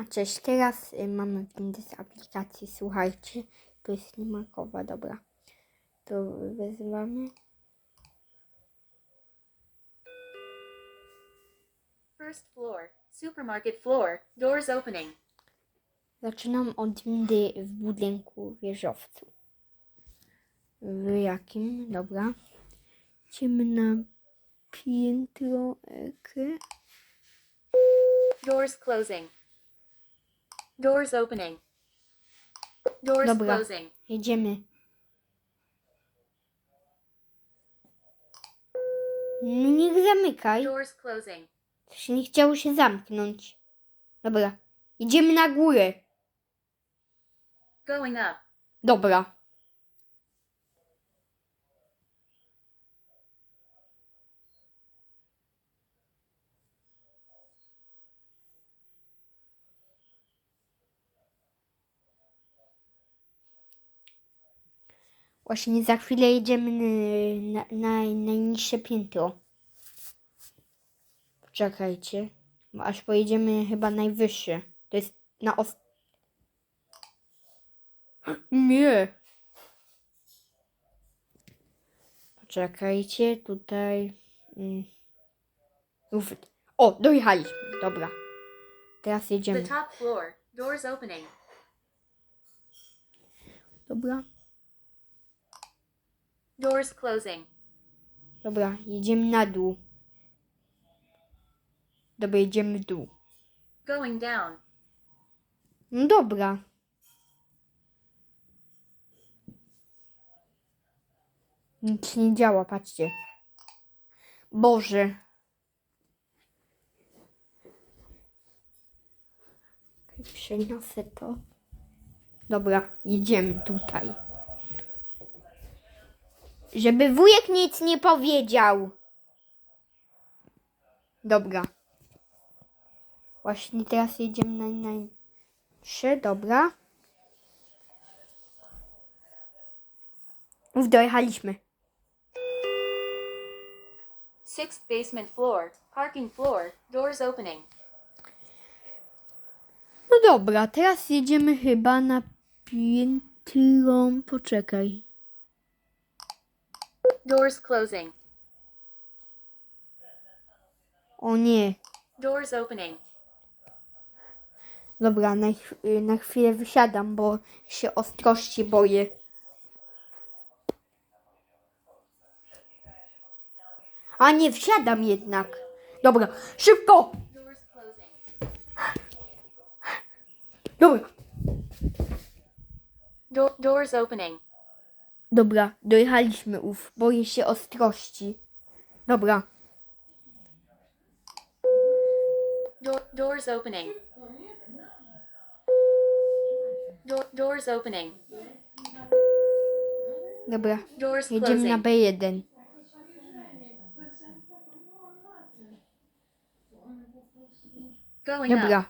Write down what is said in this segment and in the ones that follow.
A cześć, teraz y, mamy windę z aplikacji, słuchajcie, to jest limakowa, dobra. To wezywamy. First floor, supermarket floor, doors opening. Zaczynam od windy w budynku wieżowcu. W jakim? Dobra. Idziemy na piętro ekry. Doors closing. Doors opening. Doors Dobra. closing. Jedziemy. No niech zamykaj. Doors closing. Się nie chciało się zamknąć. Dobra. Idziemy na górę. Going up. Dobra. Właśnie za chwilę jedziemy na, na, na najniższe piętro. Poczekajcie. Bo aż pojedziemy chyba najwyższe. To jest na os... Nie. Poczekajcie, tutaj. Mm. O, dojechaliśmy. Dobra. Teraz jedziemy. Dobra. Doors closing. Dobra, jedziemy na dół. Dobra, jedziemy w dół. Going down. No dobra. Nic nie działa, patrzcie. Boże. Przeniosę to. Dobra, jedziemy tutaj. Żeby wujek nic nie powiedział. Dobra. Właśnie teraz jedziemy na najniższe, dobra. Uf, dojechaliśmy. Sixth basement floor, parking floor, doors opening. No dobra, teraz jedziemy chyba na piętro. Poczekaj. Doors closing. O nie. Doors opening. Dobra, na, ch- na chwilę wysiadam, bo się ostrości boję. A nie, wsiadam jednak. Dobra, szybko! Dobra, Do- doors opening. Dobra, dojechaliśmy, uf. Boję się ostrości. Dobra, Do- doors opening. Do- doors opening. dobra. Doors Jedziemy na closing. B1. Going up. Dobra.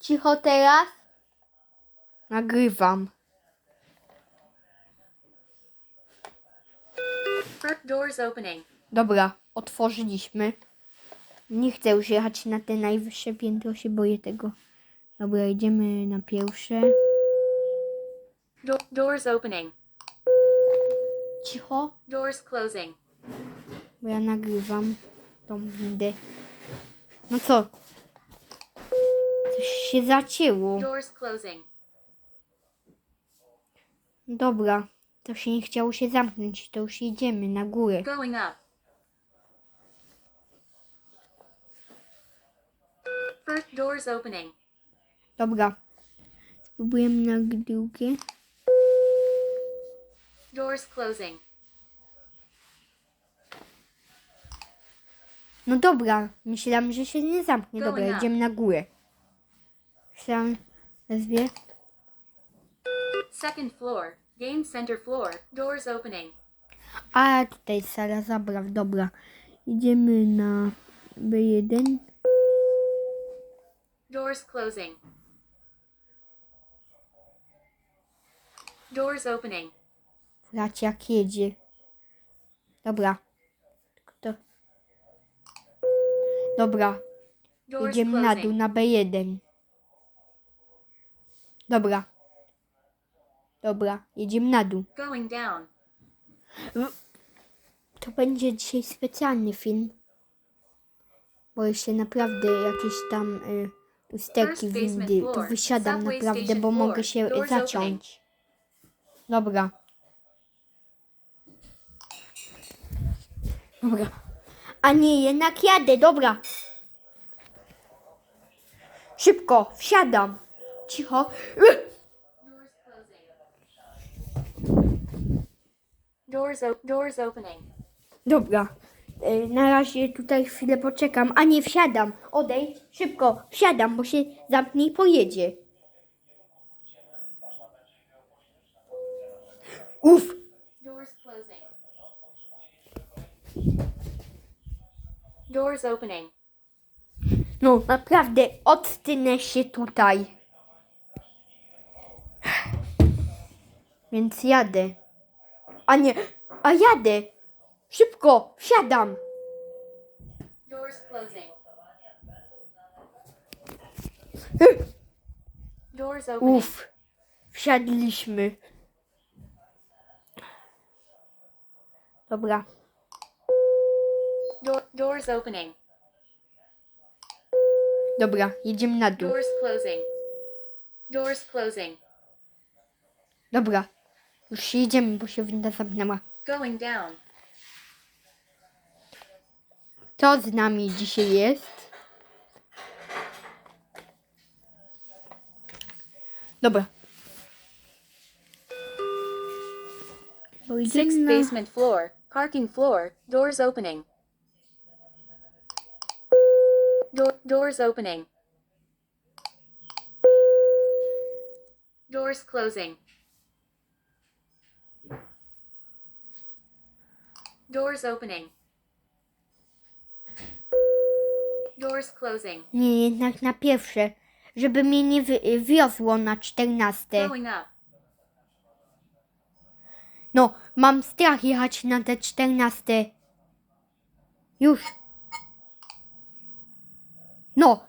Cicho teraz. Nagrywam. Fir- Doors opening. Dobra, otworzyliśmy. Nie chcę już jechać na te najwyższe piętro, się boję tego. Dobra, idziemy na pierwsze. Do- doors opening. Cicho, Doors closing. bo ja nagrywam tą windę. No co? Coś się zacięło. Doors closing. Dobra, to się nie chciało się zamknąć, to już jedziemy na górę. Going up. First doors opening. Dobra. Spróbujemy na drugie. Doors closing. No dobra, myślałam, że się nie zamknie. Dobra, Going up. idziemy na górę. Myślałam, wezwie. Second floor. Game center floor. Doors opening. A tutaj sala zabraw, dobra. Idziemy na B1. Doors closing. Doors opening. Brać jak jedzie. Dobra. Tylko to. Dobra, Doors jedziemy na dół, closing. na B1. Dobra. Dobra, jedziemy na dół. Going down. To będzie dzisiaj specjalny film. Bo jeszcze naprawdę jakieś tam y, usterki windy, to wysiadam naprawdę, bo mogę się zaciąć. Dobra. Dobra. A nie, jednak jadę, dobra. Szybko, wsiadam. Cicho. Doors closing. Doors, doors opening. Dobra. E, Na razie tutaj chwilę poczekam. A nie, wsiadam. Odejdź. Szybko, wsiadam, bo się zamknie i pojedzie. Uf. Doors closing. Doors opening. No, naprawdę odtynę się tutaj. Więc jadę. A nie, a jadę. Szybko, wsiadam. Doors closing. Doors opening. Uf, wsiadliśmy. Dobra, Door, doors opening. dobra, jedziemy na dół. Doors closing. Doors closing. Dobra, już jedziemy, bo się winda zamknęła. Going down. Co z nami dzisiaj jest? Dobra. Bo idziemy Sixth na... basement floor. Parking floor. Doors opening. Door, doors opening. Doors closing. Doors opening. Doors closing. Nie, jednak na pierwsze. Żeby mnie nie wy- wiozło na czternaste. Going up. No, mam strach jechać na te czternaste. Już. No,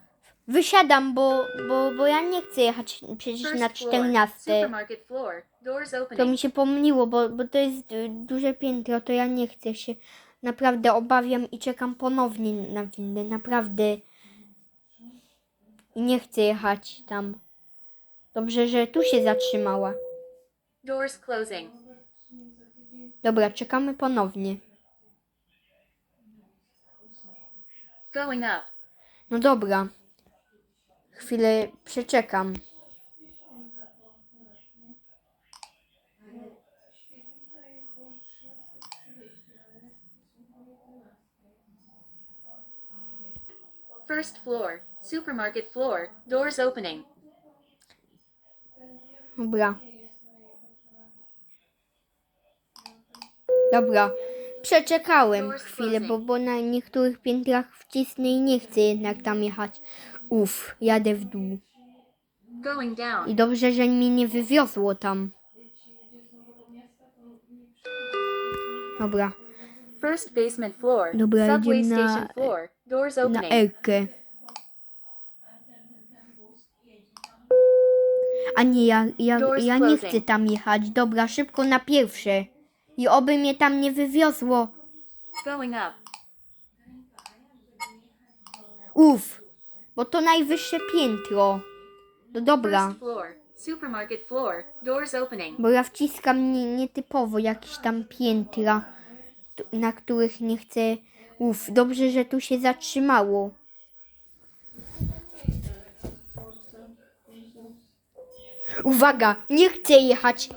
wysiadam, bo, bo, bo ja nie chcę jechać przecież na First floor. czternaste. Supermarket floor. Doors To opening. mi się pomyliło, bo, bo to jest duże piętro, to ja nie chcę się. Naprawdę obawiam i czekam ponownie na windę. Naprawdę. I nie chcę jechać tam. Dobrze, że tu się zatrzymała. Doors closing. Dobra, czekamy ponownie. Going up. No dobra. Chwilę przeczekam. First floor. Supermarket floor. Doors opening. Dobra. Dobra. Przeczekałem chwilę, bo, bo na niektórych piętrach wcisnę i nie chcę jednak tam jechać. Uff, jadę w dół. Going down. I dobrze, że mnie nie wywiozło tam. Dobra, First basement floor. Dobra, Subway idziemy na- floor. Doors na opening. Elkę. A nie, ja, ja, Doors ja nie closing. chcę tam jechać. Dobra, szybko na pierwsze. I oby mnie tam nie wywiozło. Going up. Uff, bo to najwyższe piętro. No dobra, First floor. Supermarket floor. Doors opening. bo ja wciskam nie, nietypowo jakieś tam piętra, na których nie chcę. Uff, dobrze, że tu się zatrzymało. Uwaga, nie chcę jechać.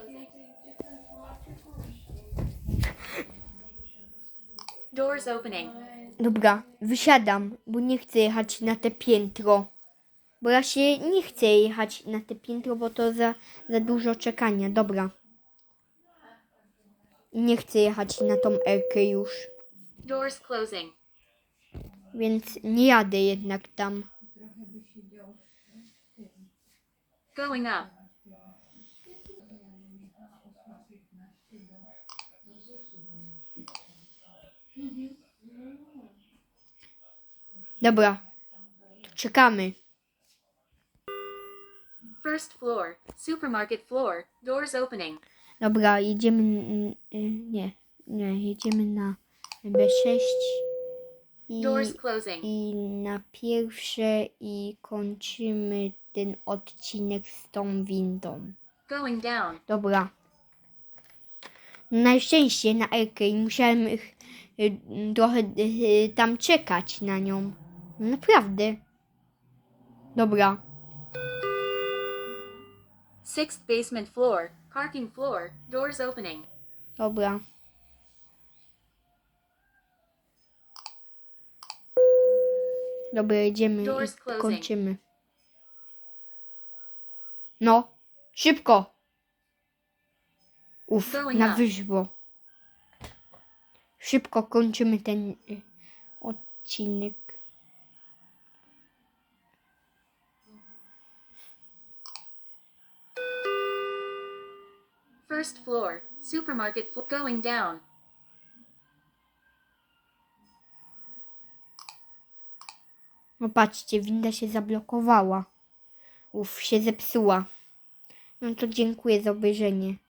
Doors opening. Dobra, wysiadam, bo nie chcę jechać na te piętro. Bo ja się nie chcę jechać na te piętro, bo to za, za dużo czekania. Dobra. Nie chcę jechać na tą Elkę już. Doors closing. Więc nie jadę jednak tam. Going up. Dobra. Czekamy. First floor. Supermarket floor. Doors opening. Dobra, jedziemy. n- n- Nie, nie, jedziemy na B6 i, Doors closing. i na pierwsze i kończymy ten odcinek z tą windą. Going down. Dobra. Na szczęście na Elkę i musiałem ich, y, trochę y, tam czekać na nią. Naprawdę. Dobra. Sixth basement floor. Parking floor. Doors opening. Dobra. Dobra, Doors i kończymy. No, szybko. Uf, na up. wyżło. Szybko kończymy ten y, odcinek. First floor. Supermarket floor. Going down. No patrzcie, winda się zablokowała. Uf, się zepsuła. No to dziękuję za obejrzenie.